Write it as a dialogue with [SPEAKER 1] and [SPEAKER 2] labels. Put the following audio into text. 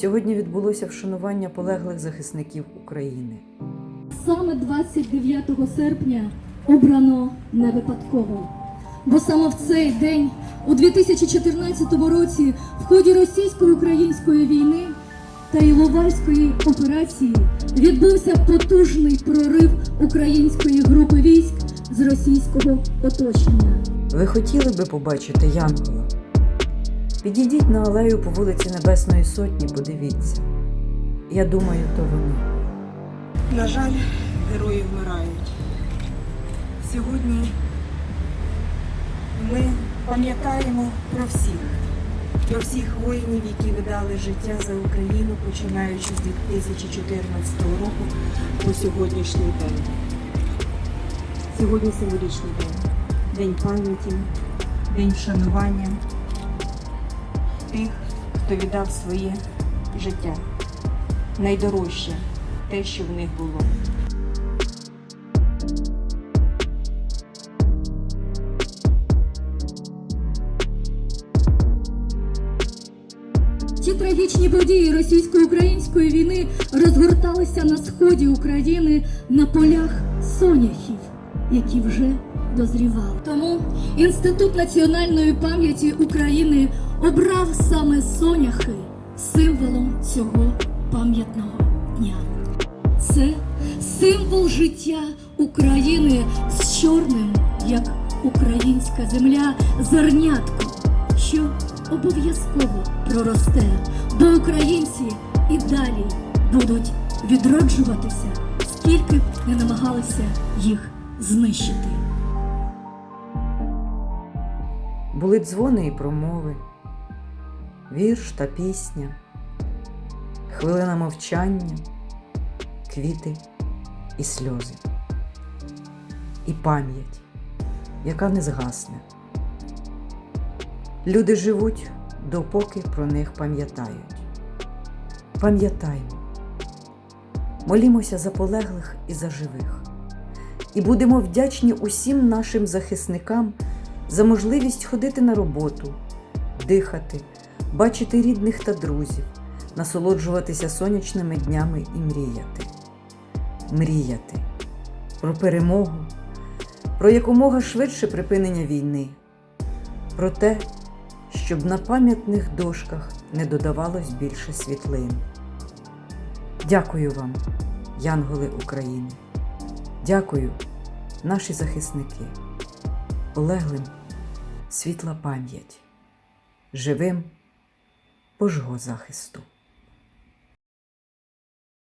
[SPEAKER 1] Сьогодні відбулося вшанування полеглих захисників України.
[SPEAKER 2] Саме 29 серпня обрано не випадково. Бо саме в цей день, у 2014 році, в ході російсько-української війни та Іловайської операції відбувся потужний прорив української групи військ з російського оточення.
[SPEAKER 1] Ви хотіли би побачити Янгола? Підійдіть на алею по вулиці Небесної Сотні, подивіться. Я думаю, то вони.
[SPEAKER 3] На жаль, герої вмирають. Сьогодні ми пам'ятаємо про всіх, про всіх воїнів, які видали життя за Україну, починаючи з 2014 року по сьогоднішній день. Сьогодні символічний день. День пам'яті, день вшанування тих, хто віддав своє життя. Найдорожче те, що в них було.
[SPEAKER 2] Ті трагічні події російсько-української війни розгорталися на сході України на полях соняхів, які вже дозрівали. Тому Інститут національної пам'яті України обрав саме соняхи символом цього пам'ятного дня. Це символ життя України з чорним, як українська земля, зернятко, що обов'язково проросте, бо українці і далі будуть відроджуватися, скільки б не намагалися їх знищити.
[SPEAKER 1] Були дзвони і промови, вірш та пісня, хвилина мовчання, квіти і сльози, і пам'ять, яка не згасне. Люди живуть, допоки про них пам'ятають. Пам'ятаймо, молімося за полеглих і за живих, і будемо вдячні усім нашим захисникам за можливість ходити на роботу, дихати, бачити рідних та друзів, насолоджуватися сонячними днями і мріяти. Мріяти про перемогу, про якомога швидше припинення війни, про те, щоб на пам'ятних дошках не додавалось більше світлин. Дякую вам, Янголи України. Дякую, наші захисники. Полеглим світла пам'ять, живим Божого захисту.